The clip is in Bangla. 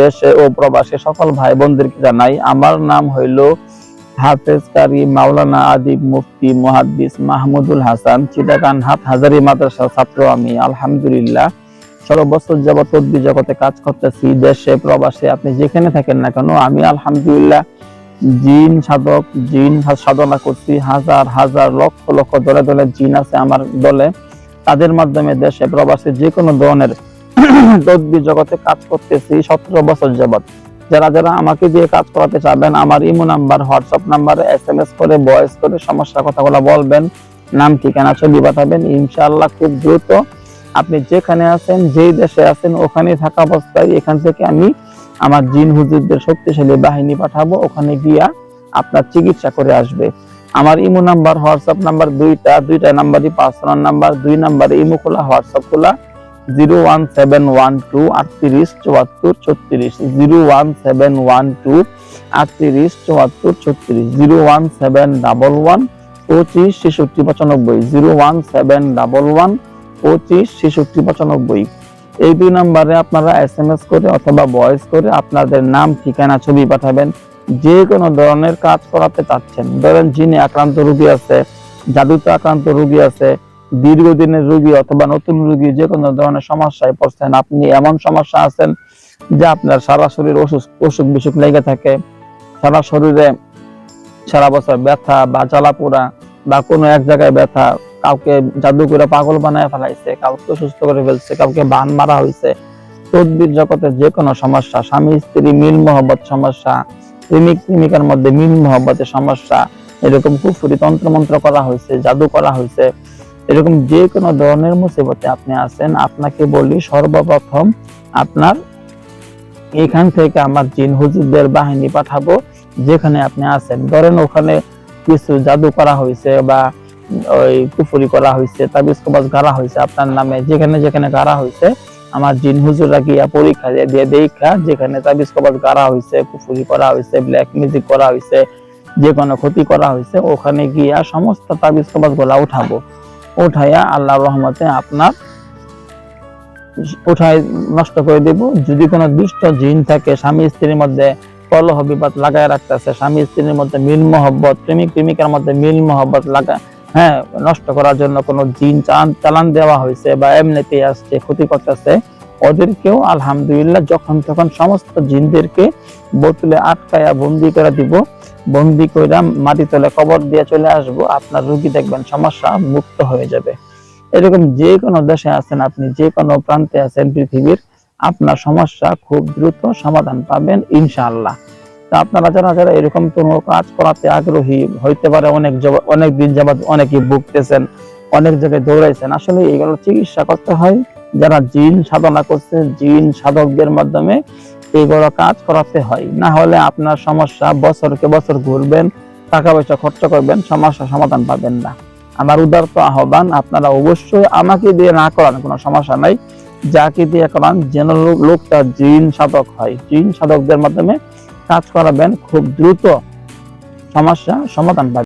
দেশে ও প্রবাসে সকল ভাই বোনদেরকে জানাই? আমার নাম হইল হাফেজ মাওলানা আদিব মুফতি মুহাদ্দিস মাহমুদুল হাসান চিটাগান হাট হাজারি মাদ্রাসার ছাত্র আমি, আলহামদুলিল্লাহ। তদ্বি জগতে কাজ করতেছি, দেশে, প্রবাসে, আপনি যেখানে থাকেন না কেন, আমি আলহামদুলিল্লাহ জিন সাধক, জিন সাধনা করছি, হাজার হাজার লক্ষ লক্ষ, দলে দলে জিন আছে আমার দলে। তাদের মাধ্যমে দেশে, প্রবাসে যে কোনো ধরনের তদ্বি জগতে কাজ করতেছি সতেরো বছর যাবত যারা যারা আমাকে দিয়ে কাজ করাতে চাবেন, আমার ইমো নাম্বার, হোয়াটসঅ্যাপ নাম্বারে এস এম এস করে, ভয়েস করে সমস্যার কথাগুলো বলবেন, নাম, ঠিকানা, ছবি পাঠাবেন, ইনশাআল্লাহ খুব দ্রুত আপনি যেখানে আছেন, যেই দেশে আছেন, ওখানে থাকা অবস্থায় এখান থেকে আমি আমার জিন হুজুরদের শক্তিশালী বাহিনী পাঠাবো, ওখানে গিয়া আপনার চিকিৎসা করে আসবে। আমার ইমো নাম্বার, হোয়াটসঅ্যাপ নাম্বার দুইটা দুইটা নাম্বারই পার্সোনাল নাম্বার, দুই নাম্বারে ইমো খোলা, হোয়াটসঅ্যাপ খোলা। Zero one seven one two আটত্রিশ চুয়াত্তর ছত্রিশ zero one seven one two আটত্রিশ চুয়াত্তর ছত্রিশ zero one seven double one পঁচিশ ছেষট্টি পঁচানব্বই zero one seven double one পঁচিশ ছেষট্টি পঁচানব্বই এই দুই নম্বরে আপনারা এস এম এস করে অথবা ভয়েস করে আপনাদের নাম, ঠিকানা, ছবি পাঠাবেন। যে কোনো ধরনের কাজ করাতে চাচ্ছেন। ধরেন যিনি আক্রান্ত রোগী আছে, জাদুতে আক্রান্ত রোগী আছে দীর্ঘদিনের রোগী অথবা নতুন রোগী যে কোনো ধরনের সমস্যায় পড়ছেন, আপনি এমন সমস্যা আছেন যে আপনার সারা শরীর অসুখ অসুখ বিসুখ লেগে থাকে। সারা শরীরে সারা বছর ব্যথা বা জ্বালা পোড়া বা কোনো এক জায়গায় ব্যথা কাউকে জাদু করে পাগল বানায় ফেলাইছে, কাউকে সুস্থ করে ফেলছে, কাউকে বান মারা হয়েছে তদ্বির জগতে যে কোনো সমস্যা, স্বামী, স্ত্রী, মিল মহব্বত সমস্যা, প্রেমিক, প্রেমিকার মধ্যে মিল মহব্বতের সমস্যা, এরকম কুফুরি তন্ত্র মন্ত্র করা হয়েছে জাদু করা হয়েছে এরকম যে কোনো ধরনের মুসিবতে আপনি আছেন, আপনাকে বলি সর্বপ্রথম আপনার এখান থেকে আমার জিন হুজুরদের বাহিনী পাঠাবো, যেখানে আপনি আছেন। ধরেন ওখানে কিছু জাদু করা হয়েছে বা ওই কুফুরি করা হয়েছে, তাবিজ কবাজ গাড়া হয়েছে আপনার নামে, যেখানে যেখানে গাড়া হয়েছে, আমার জিন হুজুররা গিয়া পরীক্ষা দিয়ে দেখা, যেখানে তাবিজ কবাজ গাড়া হয়েছে, কুফুরি করা হয়েছে ব্ল্যাক মিউজিক করা হয়েছে, যে কোনো ক্ষতি করা হয়েছে, ওখানে গিয়া সমস্ত তাবিজ কবাজগুলা উঠাবো। উঠাইয়া আল্লাহ রহমতে আপনার উঠাই নষ্ট করে দেব। যদি কোনো দুষ্ট জিন থাকে, স্বামী স্ত্রীর মধ্যে কলহ বিবাদ লাগায় রাখতেছে, স্বামী স্ত্রীর মধ্যে মিল মহব্বত, প্রেমিক প্রেমিকার মধ্যে মিল মহব্বত লাগা হ্যাঁ নষ্ট করার জন্য কোনো জিন চালান চালান দেওয়া হয়েছে বা এমনিতেই আসছে, ক্ষতি করতেছে ওদেরকেও আলহামদুলিল্লাহ যখন তখন সমস্ত জিনদেরকে বোতলে আটকায়া বন্দি করে দিব। বন্দি কইরা মাটি তলে কবর দিয়ে চলে আসব। আপনার রোগী দেখবেন সমস্যা মুক্ত হয়ে যাবে। এরকম যে কোনো দেশে আছেন আপনি, যে কোনো প্রান্তে আছেন পৃথিবীর, আপনার সমস্যা খুব দ্রুত সমাধান পাবেন ইনশাআল্লাহ। তা আপনারা যারা যারা এরকম কোনো কাজ করাতে আগ্রহী, হইতে পারে অনেক অনেক দিন যাবত অনেকেই ভুগতেছেন, অনেক জায়গায় দৌড়াইছেন, আসলে এগুলো চিকিৎসা করতে হয় যারা জিন সাধনা করছে, জিন সাধকদের মাধ্যমে এগুলো কাজ করাতে হয়। না হলে আপনার সমস্যা বছরকে বছর ঘুরবেন, টাকা পয়সা খরচ করবেন সমস্যা সমাধান পাবেন না। আমার উদারত আহ্বান, আপনারা অবশ্যই আমাকে দিয়ে না করান কোনো সমস্যা নাই। যাকে দিয়ে করান, যেন লোকটা জিন সাধক হয়। জিন সাধকদের মাধ্যমে কাজ করাবেন, খুব দ্রুত সমস্যা সমাধান পাবেন।